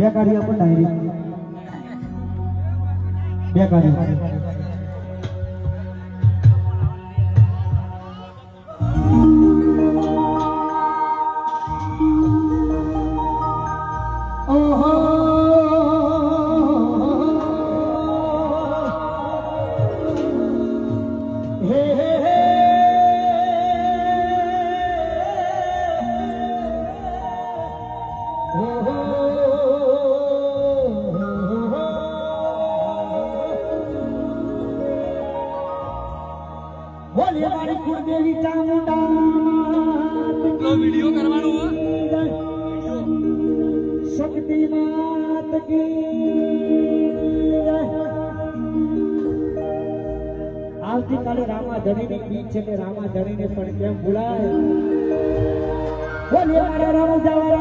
બે ગાડી આપો ડાયરી બે ગાડી ઓહો હે કુળદેવી ચામુંડા એટલો વિડિયો કરવાનો શક્તિ માત કી આવતીકાલે રામા ધણીની બીજ છે કે રામા ધણીને પણ કેમ ભૂલાય? બોલીએ મારા Ram જવારા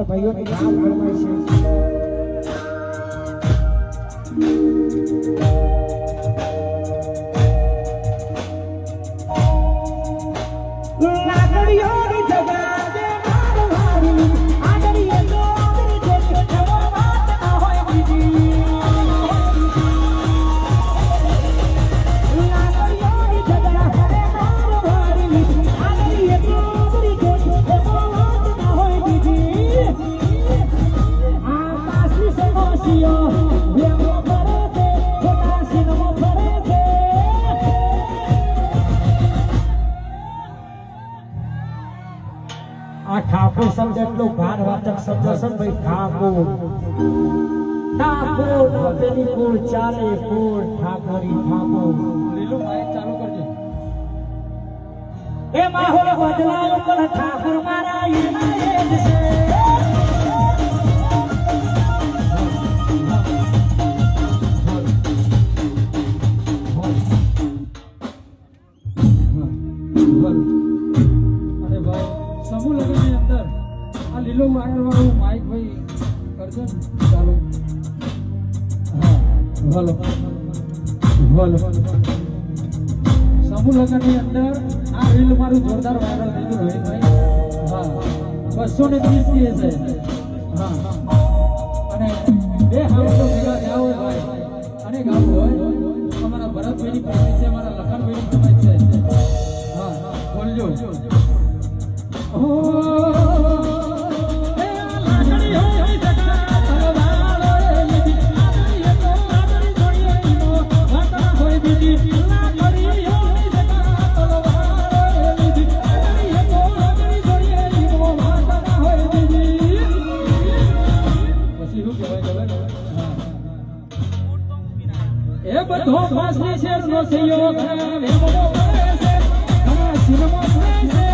Ano ba yun? Ano ba yun? Ano ba yun? Thakor શબ્દ એટલો ભારવાચક શબ્દ છે ભાઈ ઠાકોર. ઠાકોર પેલી કુળ ચાલે કુળ ઠાકોરી ઠાકોર. લીલું માઇક ચાલુ કરજો. એ માહોલ બદલાયો પણ ઠાકોર મારા એના એ વાયર વાળું માઇક ભાઈ કરજો ચાલો. ભલો ભલો સમૂહ લગ્નની અંદર આ રીલ મારું જોરદાર વાયરલ થઈ ગયું ભાઈ. હા, બસો ને ત્રીસ કે છે હા. અને બે હાઉસો ભેગા થયા હોય ભાઈ. અને ગાવું હોય. અમારા ભરતભાઈની ફરમાઈશ છે, અમારા લખનભાઈની ફરમાઈશ છે. હા, બોલજો. એ બધો માસની શેરનો સહયોગ વેમો પડે છે. ઘણા છે.